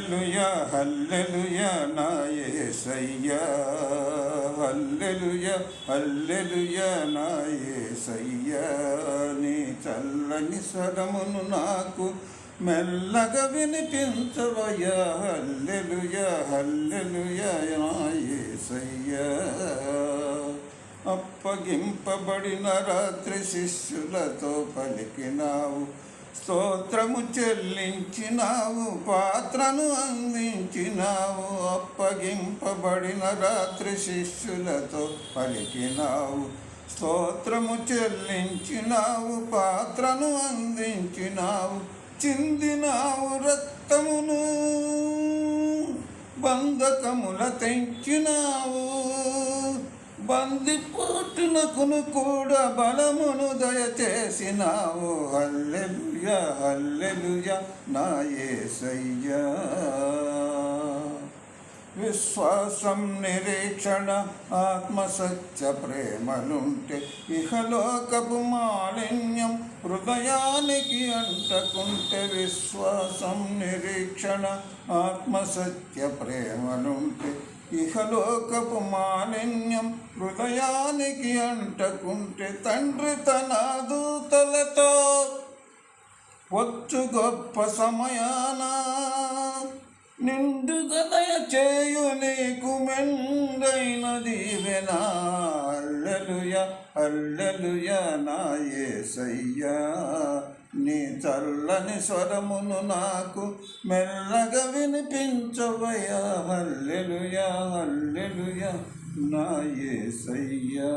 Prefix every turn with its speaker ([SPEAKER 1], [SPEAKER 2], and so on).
[SPEAKER 1] Hallelujah hallelujah నా యేసయ్యా hallelujah hallelujah నా యేసయ్యా నీ చల్లని స్వరమును నాకు మెల్లగా వినిపించవయ్యా. హల్లెలుయా హల్లెలుయా నా యేసయ్యా అప్పగింపబడిన రాత్రి శిష్యులతో పలికినావు. స్తోత్రము చెల్లించినావు పాత్రను అందించినావు అప్పగింపబడిన రాత్రి శిష్యులతో పలికినావు. స్తోత్రము చెల్లించినావు పాత్రను అందించినావు చిందినావు రక్తమును బంధకముల తెంచినావు. బందిపోటునకును కూడా బలమును దయచేసినావు. హల్లెలుయా హల్లెలుయా నా యేసయ్యా విశ్వాసం నిరీక్షణ ఆత్మసత్య ప్రేమలుంటే ఇహలోకపు మాలిన్యం హృదయానికి అంటకుంటే విశ్వాసం నిరీక్షణ ఆత్మసత్య ప్రేమలుంటే ఇహలోకపు మాలిన్యం హృదయానికి అంటకుంటే తండ్రి తన దూతలతో వచ్చు గొప్ప సమయాన. నిండుగా దయచేయు నీకు మెండైన దీవెన. అల్లెలుయ అల్లెలుయ నా ఏసయ్యా. నీ చల్లని స్వరమును నాకు మెల్లగా వినిపించవయ్యా. హల్లెలుయా హల్లెలుయా నా యేసయ్యా.